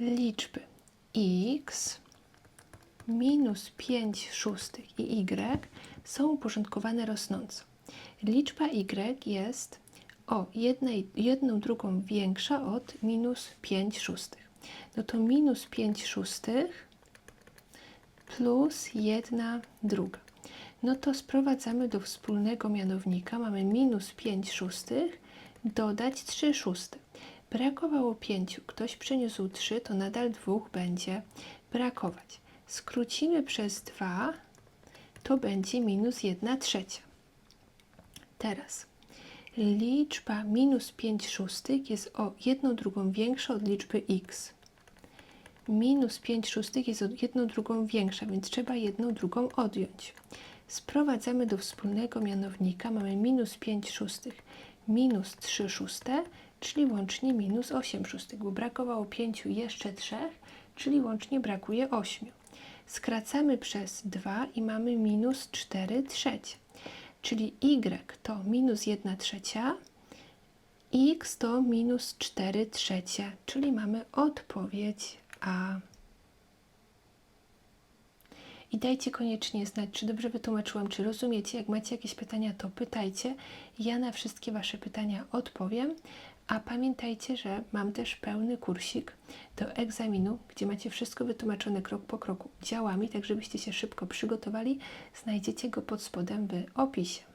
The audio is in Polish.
liczby x minus 5 szóstych i y są uporządkowane rosnąco. Liczba y jest o jednej, jedną drugą większa od minus 5 szóstych. No to minus 5 szóstych plus 1 druga. No to sprowadzamy do wspólnego mianownika. Mamy minus 5 szóstych, dodać 3 szóste. Brakowało 5, ktoś przyniósł 3, to nadal 2 będzie brakować. Skrócimy przez 2, to będzie minus 1 trzecia. Teraz liczba minus 5 szóstych jest o 1 drugą większa od liczby x. Minus 5 szóstych jest o 1 drugą większa, więc trzeba 1 drugą odjąć. Sprowadzamy do wspólnego mianownika. Mamy minus 5 szóstych minus 3 szóste, czyli łącznie minus 8 szóstych, bo brakowało 5 i jeszcze 3, czyli łącznie brakuje 8. Skracamy przez 2 i mamy minus 4 trzecie, czyli y to minus 1 trzecia, x to minus 4 trzecie, czyli mamy odpowiedź A. I dajcie koniecznie znać, czy dobrze wytłumaczyłam, czy rozumiecie. Jak macie jakieś pytania, to pytajcie. Ja na wszystkie Wasze pytania odpowiem. A pamiętajcie, że mam też pełny kursik do egzaminu, gdzie macie wszystko wytłumaczone krok po kroku działami, tak żebyście się szybko przygotowali. Znajdziecie go pod spodem w opisie.